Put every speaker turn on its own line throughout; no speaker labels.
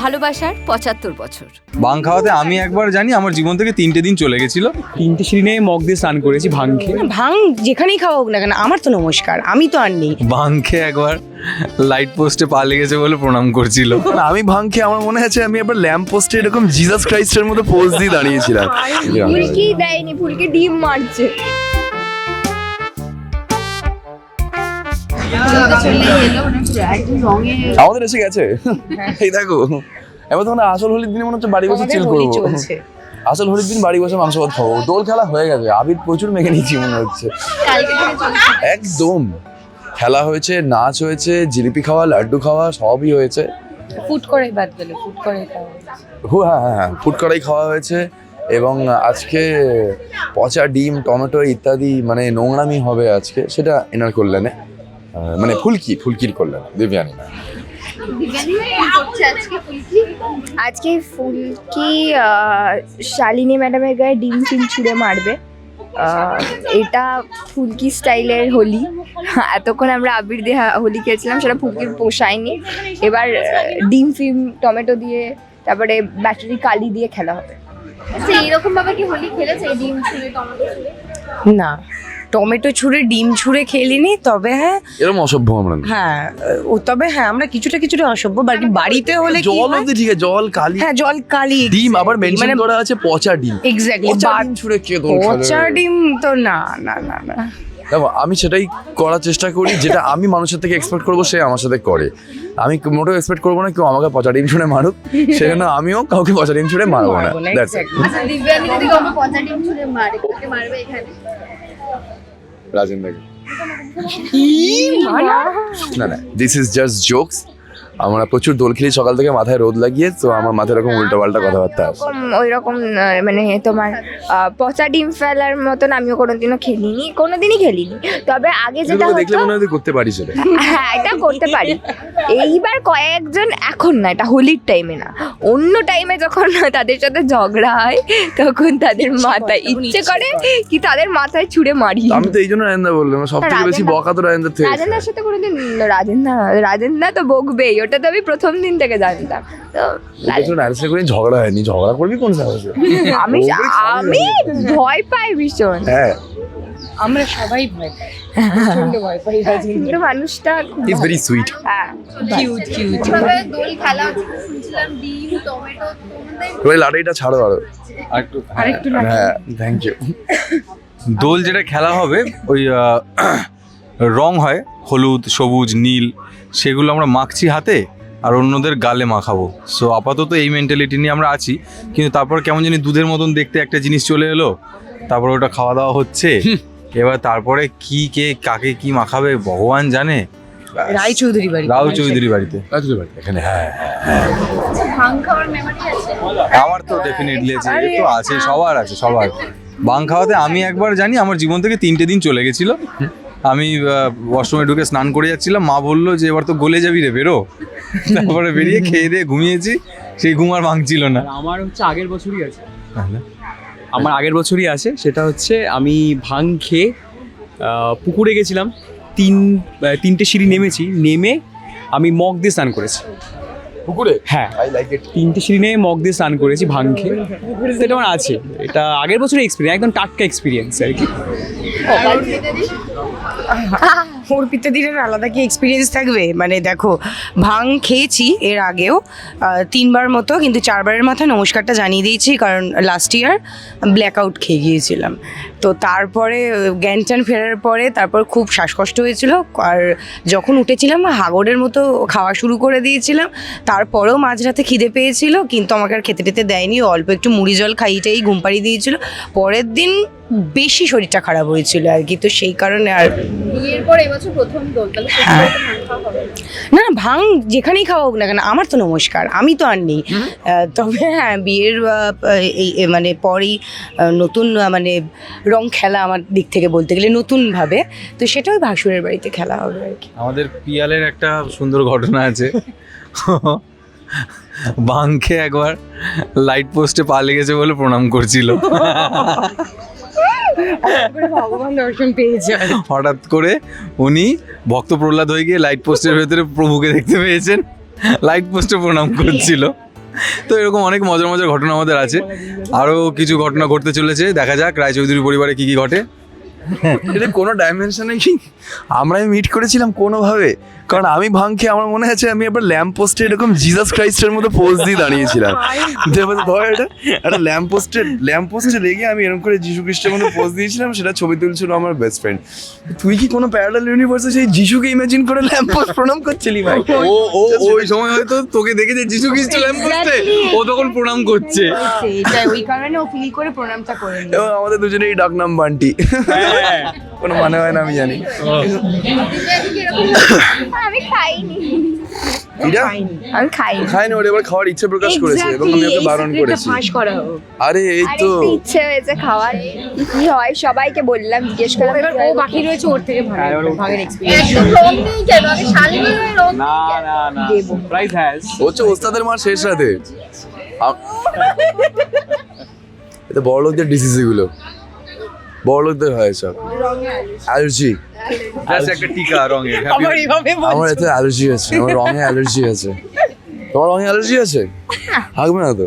ভালোবাসার পঁচাত্তর বছর।
ভাং খাওয়াতে আমি একবার জানি আমার জীবন থেকে তিনটে দিন চলে গেছিল।
তিনটে সিঁড়ি নিয়ে মগ দিয়ে স্নান করেছি ভাং খেয়ে।
ভাং যেখানেই খাওয়া হোক না কেন আমার তো নমস্কার আমি তো আর নেই।
ভাং খেয়ে একবার লাইট পোস্টে পা লেগেছে বলে প্রণাম করছিল।
আমি ভাং খেয়ে আমার মনে আছে আমি একবার ল্যাম্প পোস্টে এরকম জিজাস ক্রাইস্টের মতো পোজ দিয়ে দাঁড়িয়েছিলাম।
ফুলকি দেয়নি ফুলকি ডিম মারছে।
আমাদের এসে গেছে। এই দেখো এবার তখন আসল হোলির দিনে মনে হচ্ছে বাড়ি বসে চিল করব। আসল হোলির দিন বাড়ি বসে মাংস ভাত খাব। দোল খেলা হয়ে গেছে আবির প্রচুর মেখে নিয়েছি মনে হচ্ছে। একদম। খেলা হয়েছে নাচ হয়েছে জিলিপি খাওয়া লাড্ডু খাওয়া সবই হয়েছে।
ফুট করে বাদ গেলে ফুট করে খাওয়া
হ্যাঁ হ্যাঁ হ্যাঁ ফুড খাওয়া হয়েছে এবং আজকে পচা ডিম টমেটো ইত্যাদি মানে নোংরামি হবে আজকে সেটা এনার কল্যাণে। মানে ফুলকি ফুলকির কল্যাণে দেবযানী না।
আজকে ফুলকি শালিনী ম্যাডামের গায়ে ডিম ফিম ছুঁড়ে মারবে। এটা ফুলকি স্টাইলের হোলি। এতক্ষণ আমরা আবির দিয়ে হা- হোলি খেলছিলাম সেটা ফুলকির পোষায়নি। এবার ডিম ফিম টমেটো দিয়ে তারপরে ব্যাটারি কালি দিয়ে খেলা হবে।
আচ্ছা এরকম ভাবে কি হোলি খেলেছে ডিম ছুঁড়ে টমেটো ছুঁড়ে?
না। টমেটো ছুঁড়ে ডিম ছুঁড়ে খেলিনি তবে হ্যাঁ
এরকম অসভ্য আমরা না।
হ্যাঁ ও তবে হ্যাঁ আমরা কিছুটা কিছুটা অসভ্য বাকি বাড়িতে হলে কি
জল
হয়?
অব্দি ঠিক আছে জল কালি
হ্যাঁ জল কালি
ডিম আবার মেনশন
মানে
করা আছে পচা ডিম
এক্স্যাক্টলি
পচা ডিম ছুঁড়ে কে দোল খেলে?
পচা ডিম তো না না না না
দেখো আমি সেটাই করার চেষ্টা করি যেটা আমি মানুষের থেকে এক্সপেক্ট করব সে আমার সাথে করে আমি মোটেও এক্সপেক্ট করব না কেউ আমাকে পচা ডিম ছুঁড়ে মারুক সেজন্য আমিও কাউকে পচা ডিম ছুঁড়ে মারবো না
মারবো না,
That's it.
exactly.
যদি কাউকে পচা ডিম ছুঁড়ে মারে কাকে মারবে এখানে
রাজেন্দ্রকে না না দিস ইজ জাস্ট জোকস আমরা প্রচুর দোল খেলি সকাল থেকে মাথায় রোদ লাগিয়ে তো আমার মাথায় এরকম উল্টো পাল্টা কথাবার্তা
ওই রকম মানে তোমার পচা ডিম ফেলার মতন আমিও কোনোদিনও খেলিনি কোনোদিনই খেলিনি। তবে আগে যেটা
দেখলে মনে হয় করতে এটা
হ্যাঁ এটা করতে পারি। এইবার কয়েকজন এখন না এটা হোলির টাইমে না। অন্য টাইমে যখন তাদের সাথে ঝগড়া হয় তখন তাদের মাথায় ইচ্ছে করে কি তাদের মাথায় ছুঁড়ে মারি।
আমি তো এই জন্য রাজেন্দা বললাম সব থেকে বেশি
রাজেন্দা-
বকা তো রাজেন্দ্র থেকে
রাজেন্দার সাথে কোনোদিন রাজেন্দা রাজেন্দা তো বকবেই ওটা তো আমি প্রথম দিন থেকে জানতাম।
ঝগড়া হয়নি ঝগড়া করবি কোন সাহসে?
আমি আমি ভয় পাই ভীষণ।
হ্যাঁ।
আমরা সবাই ভয় পাই। প্রচণ্ড ভয় পাই
কিন্তু মানুষটা
ইজ ভেরি সুইট
হ্যাঁ।
কিউট কিউট
কীভাবে দোল খেলা শুনছিলাম ডিম টমেটো
ওই লাড়াইটা ছাড়ো আরও।
আরেকটু
আরেকটু
হ্যাঁ থ্যাংক ইউ
দোল যেটা খেলা হবে ওই রং হয় হলুদ সবুজ নীল সেগুলো আমরা মাখছি হাতে আর অন্যদের গালে মাখাবো। সো আপাতত এই মেন্টালিটি নিয়ে আমরা আছি কিন্তু তারপর কেমন জানি দুধের মতন দেখতে একটা জিনিস চলে এলো তারপর ওটা খাওয়া দাওয়া হচ্ছে। এবার তারপরে কি কে কাকে কি মাখাবে ভগবান জানে?
রায় চৌধুরী বাড়ি
রাও চৌধুরী বাড়িতে।
এখানে হ্যাঁ
ভাং খাওয়ার মেমোরি আছে?
আমার তো ডেফিনেটলি আছে এ তো আছে সবার আছে সবার। বাং খাওয়াতে আমি একবার জানি আমার জীবন থেকে তিনটে দিন চলে গেছিল। আমি ওয়াশরুমে ঢুকে স্নান করে যাচ্ছিলাম মা বলল যে এবার তো গলে যাবি রে বেরো। তারপরে বেরিয়ে খেয়ে দিয়ে ঘুমিয়েছি সেই ঘুম আর ভাঙছিল না।
আমার হচ্ছে আগের বছরই আছে। আমার আগের বছরই আছে সেটা হচ্ছে আমি ভাং খেয়ে পুকুরে গেছিলাম। তিন তিনটে সিঁড়ি নেমেছি নেমে আমি মগ দিয়ে স্নান করেছি।
পুকুরে?
হ্যাঁ।
আই লাইক ইট
তিনটে সিঁড়ি নিয়ে মগ দিয়ে স্নান করেছি ভাং খেয়ে। তো এটা আমার আছে। এটা আগের বছরের এক্সপিরিয়েন্স একদম টাটকা এক্সপিরিয়েন্স আর কি।
অর্পিতা দিনের আলাদা কি এক্সপিরিয়েন্স থাকবে? মানে দেখো ভাং খেয়েছি এর আগেও তিনবার মতো কিন্তু চারবারের মাথায় নমস্কারটা জানিয়ে দিয়েছি কারণ লাস্ট ইয়ার ব্ল্যাক আউট খেয়ে গিয়েছিলাম। তো তারপরে আহ, জ্ঞান ট্যান ফেরার পরে তারপর খুব শ্বাসকষ্ট হয়েছিল আর যখন উঠেছিলাম হাগরের মতো খাওয়া শুরু করে দিয়েছিলাম তারপরেও মাঝরাতে খিদে পেয়েছিল কিন্তু আমাকে আর খেতে টেতে দেয়নি অল্প একটু মুড়ি জল খাইয়েটাই ঘুম পাড়িয়ে দিয়েছিল। পরের দিন বেশি শরীরটা খারাপ হয়েছিল আর কি তো সেই কারণে আর
বিয়ের পর এবছর প্রথম দোল তাহলে
হ্যাঁ।
ভাং খাওয়া হবে।
না না ভাং যেখানেই খাওয়া হোক না কেন আমার তো নমস্কার আমি তো আর নেই। তবে হ্যাঁ বিয়ের এই মানে পরেই নতুন মানে রং খেলা আমার দিক থেকে বলতে গেলে নতুনভাবে তো সেটাও ভাসুরের বাড়িতে খেলা হবে আর কি।
আমাদের পিয়ালের একটা সুন্দর ঘটনা আছে। বাংকে একবার লাইট পোস্টে পা লেগেছে বলে প্রণাম করছিল।
ভগবান দর্শন পেয়েছে।
হঠাৎ করে উনি ভক্ত প্রহ্লাদ হয়ে গিয়ে লাইট পোস্টের ভেতরে প্রভুকে দেখতে পেয়েছেন। লাইট পোস্টে প্রণাম করছিল। তো এরকম অনেক মজার মজার ঘটনা আমাদের আছে। আরও কিছু ঘটনা ঘটতে চলেছে। দেখা যাক রায়চৌধুরী পরিবারে কি কি ঘটে।
এটা কোনো ডাইমেনশনে কি? আমরাই মিট করেছিলাম কোনোভাবে। কারণ আমি ভাঙকে আমার মনে আছে আমি একবার ল্যাম্প পোস্টে এরকম জিজাস ক্রাইস্টের মতো পোজ দিয়ে দাঁড়িয়েছিলাম। দেবে ধর এটা একটা ল্যাম্প পোস্টে ল্যাম্প পোস্টে লেগে আমি এরকম করে যিশু খ্রিস্টের মতো পোজ দিয়েছিলাম সেটা ছবি তুলছিল আমার বেস্ট ফ্রেন্ড তুই কি কোনো প্যারালাল ইউনিভার্সে সেই যিশুকে ইমাজিন করে ল্যাম্প পোস্ট প্রণাম করছিলি ভাই?
ও ও ওই সময় হয়তো তোকে দেখে যে যিশু খ্রিস্ট ল্যাম্প পোস্টে ও তখন প্রণাম করছে।
ওই কারণে ও ফিল করে প্রণামটা করে
এবং আমাদের দুজনেই ডাক নাম বান্টি। কোনো মানে হয় না আমি জানি।
আমি খাইনি। আমি খাইনি।
খায়নি ওর এবার খাওয়ার ইচ্ছে প্রকাশ করেছে এবং আমি ওকে বারণ করেছি।
ফাঁস করা হোক।
আরে এই তো।
ইচ্ছে হয়েছে খাওয়ার। কি হয় সবাইকে বললাম জিজ্ঞেস করলাম
এবার ও বাকি রয়েছে ওর থেকে ভালো ভাগের এক্সপিরিয়েন্স
একদম রং নেই কেন? আমি শালিনী
না না না প্রাইস হ্যাজ
হচ্ছে ওস্তাদের মার শেষ রাতে আম- এটা বড় লোকদের ডিসিজ এগুলো। বড় লোকদের হয় সব। অ্যালার্জি।
এইভাবে
আমার এতে অ্যালার্জি আছে আমার রঙে অ্যালার্জি আছে। তোমার রঙে অ্যালার্জি আছে? থাকবে না তো?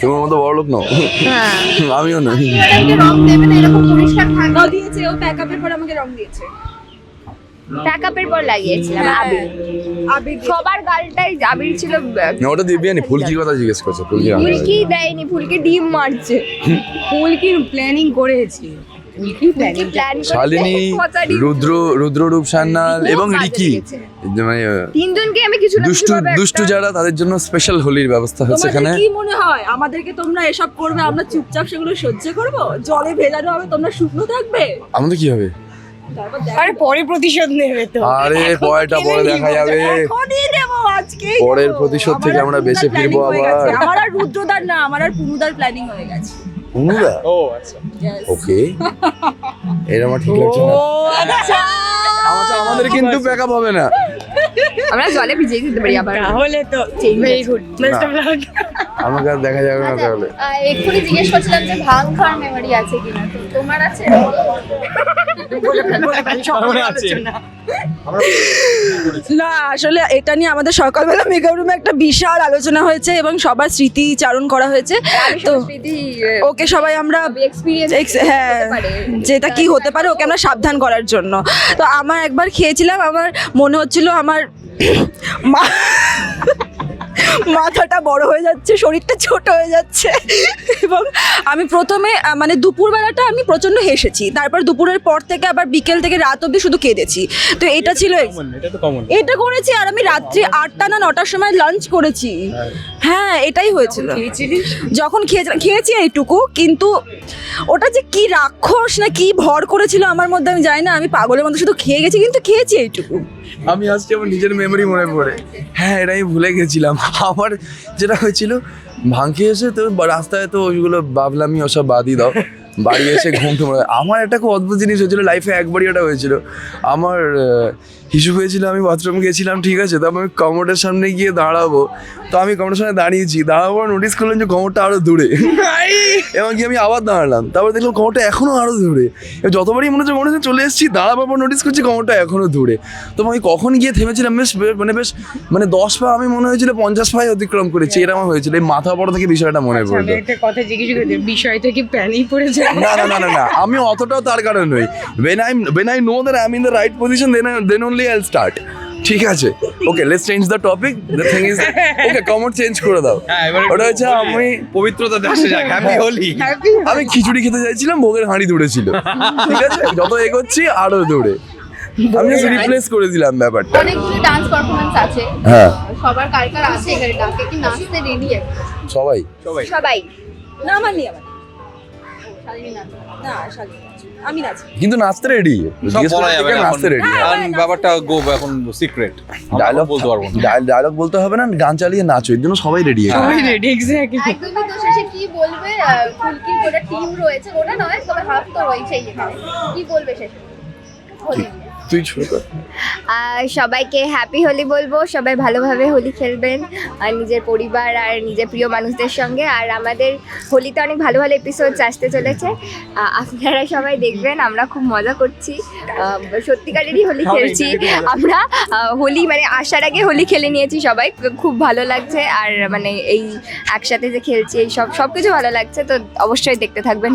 তোমার মতো বড় লোক নও আমিও
রং দেবে না এরকম পরিষ্কার থাকবে
দিয়েছে ও প্যাকআপের পর আমাকে রং দিয়েছে।
প্যাকআপের পর লাগিয়েছিলাম আবির।
আবির
সবার গালটাই আবির ছিল
ওটা দিব্যানি ফুলকির কথা জিজ্ঞেস করছে ফুলকি
ফুলকি দেয়নি ফুলকি ডিম মারছে।
ফুলকি প্ল্যানিং করেছি। ফুলকি
শালিনী রুদ্র রুদ্ররূপ সান্যাল এবং রিকি। মানে
তিনজনকে আমি কিছু
দুষ্টু দুষ্টু যারা তাদের জন্য স্পেশাল হোলির ব্যবস্থা হচ্ছে এখানে।
কি মনে হয়? আমাদেরকে তোমরা এসব করবে আমরা চুপচাপ সেগুলো সহ্য করব? জলে ভেজানো হবে তোমরা শুকনো থাকবে?
আমাদের কি হবে?
আরে পরে প্রতিশোধ নেবে তো।
আরে পরে দেখা যাবে। পরের প্রতিশোধ থেকে আমরা বেঁচে ফিরবো আবার।
আমার আর রুদ্রদার না আমার আর পুনুদার প্ল্যানিং হয়ে গেছে।
অনুদা
ও আচ্ছা।
ওকে আমার ঠিক লাগছে না।
আচ্ছা
আচ্ছা। আমাদের কিন্তু ব্যাকআপ হবে না।
আমরা জলে ভিজিয়ে দিতে পারি আবার।
তাহলে তো ভেরি গুড অফ লাক
আমাকে আর দেখা যাবে না তাহলে।
এক্ষুনি জিজ্ঞেস করছিলাম যে ভাং খাওয়ার মেমোরি আছে কিনা? তো তোমার আছে?
না আসলে এটা নিয়ে আমাদের সকালবেলা মেকআপ রুমে একটা বিশাল আলোচনা হয়েছে এবং সবার স্মৃতিচারণ করা হয়েছে। তো ওকে সবাই আমরা হ্যাঁ যেটা কি হতে পারে ওকে আমরা সাবধান করার জন্য। তো আমার একবার খেয়েছিলাম আমার মনে হচ্ছিল আমার মা মাথাটা বড় হয়ে যাচ্ছে শরীরটা ছোট হয়ে যাচ্ছে। এবং আমি প্রথমে মানে দুপুরবেলাটা আমি প্রচণ্ড হেসেছি। তারপর দুপুরের পর থেকে আবার বিকেল থেকে রাত অবধি শুধু কেঁদেছি। তো এটা ছিল
এটা তো কমন
এটা করেছি আর আমি রাত্রি আটটা না নটার সময় লাঞ্চ করেছি। হ্যাঁ। এটাই হয়েছিল। যখন খেয়েছিলাম খেয়েছি এইটুকু কিন্তু ওটা যে কি রাক্ষস না কি ভর করেছিল আমার মধ্যে আমি জানি না আমি পাগলের মধ্যে শুধু খেয়ে গেছি কিন্তু খেয়েছি এইটুকু।
আমি আজকে আমার নিজের মেমোরি মনে পড়ে। হ্যাঁ এটা আমি ভুলে গেছিলাম। আমার যেটা হয়েছিল, ভাঙকে এসে তো রাস্তায় তো ওইগুলো ভাবলামি ওসব বাদই দাও। বাড়ি এসে ঘুম টুম আমার একটা খুব অদ্ভুত জিনিস হয়েছিল লাইফে একবারই ওটা হয়েছিল। আমার হিসু হয়েছিল আমি বাথরুম গেছিলাম ঠিক আছে? তো আমি কমোডের সামনে গিয়ে দাঁড়াবো। তো আমি কমোডের সামনে দাঁড়িয়েছি দাঁড়াবো নোটিস করলাম যে কমোডটা আরও দূরে। এবং কি আমি আবার দাঁড়ালাম। তারপর দেখলাম কমোডটা এখনও আরও দূরে। যতবারই মনে হচ্ছে মনে হচ্ছে চলে এসেছি দাঁড়াবার পর নোটিস করছি কমোডটা এখনও দূরে। তো আমি কখন গিয়ে থেমেছিলাম বেশ মানে বেশ মানে দশ পা আমি মনে হয়েছিল পঞ্চাশ পায়ে অতিক্রম করেছি এরকম হয়েছিল। এই মাথা বড় থেকে বিষয়টা মনে পড়ল।
একটা কথা জিজ্ঞেস করতে বিষয়টা কি প্যানিক পড়েছে
না না না না না আমি অতটাও তার কারণ নই। When i when i know that i'm in the right position then I, then only i'll start. ঠিক আছে? Okay let's change the topic the thing is okay comment change করে দাও।
হ্যাঁ,
ওটা হচ্ছে আমি
পবিত্রতা আসে যাক হ্যাপি হোলি
আমি খিচুড়ি খেতে চাইছিলাম ভোগের হাঁড়ি দূরে ছিল। ঠিক আছে? যত এগোচ্ছি আরও দূরে। আমি জাস্ট রিপ্লেস করে দিলাম ব্যাপারটা।
অনেকগুলো ডান্স পারফরমেন্স আছে।
হ্যাঁ।
সবার কার কার আছে এখানে ডাকে কি নাচতে রেডি
আছে
সবাই।
সবাই। নাচ
না আমি নাচি
কিন্তু নাচতে রেডি নাচতে রেডি
ব্যাপারটা গো এখন সিক্রেট
ডায়লগ
বলতে পারব না।
ডায়লগ বলতে হবে না গান চালিয়ে নাচো এর জন্য সবাই রেডি
সবাই রেডি এক্স্যাক্টলি
একদমই তো শেষে কি বলবে আহ, ফুলকির গোটা টিম রয়েছে ওটা নয় তবে হাফ তো রয়েছেই এখানে। কি বলবে শেষে?
তুই শুরু কর।
আর সবাইকে হ্যাপি হোলি বলব সবাই ভালোভাবে হোলি খেলবেন আর নিজের পরিবার আর নিজের প্রিয় মানুষদের সঙ্গে। আর আমাদের হোলিতে অনেক ভালো ভালো এপিসোডস আসতে চলেছে। আপনারা সবাই দেখবেন আমরা খুব মজা করছি। সত্যিকারেরই হোলি খেলছি। আমরা হোলি মানে আসার আগে হোলি খেলে নিয়েছি সবাই। খুব ভালো লাগছে। আর মানে এই একসাথে যে খেলছি এই সব সব কিছু ভালো লাগছে। তো অবশ্যই দেখতে থাকবেন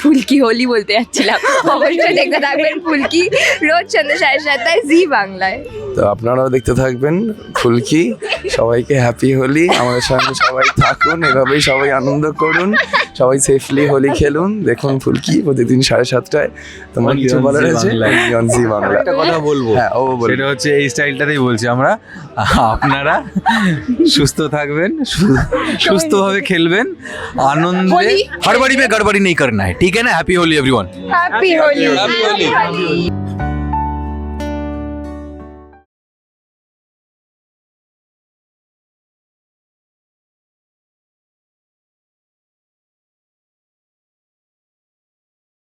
ফুলকি হোলি বলতে যাচ্ছিলাম। অবশ্যই দেখতে থাকবেন ফুলকি। রোজ সন্ধ্যে সাড়ে সাতটায় জি বাংলায়
তো আপনারাও দেখতে থাকবেন ফুলকি সবাইকে হ্যাপি হোলি আমাদের সঙ্গে সবাই থাকুন এভাবেই সবাই আনন্দ করুন সবাই সেফলি হোলি খেলুন দেখুন ফুলকি প্রতিদিন সাড়ে সাতটায় তোমার কিছু
Only on
বলার
Zee
আছে
বাংলায়।
Only on Zee বাংলা
একটা কথা বলবো
হ্যাঁ ও বলবে
সেটা হচ্ছে এই স্টাইলটাতেই বলছি আমরা আপনারা সুস্থ থাকবেন সু- সুস্থভাবে খেলবেন আনন্দে হড়বড়ি মে গড়বড়ি নেই করনা है ठीक है ना happy Holi everyone
happy Holi
happy Holi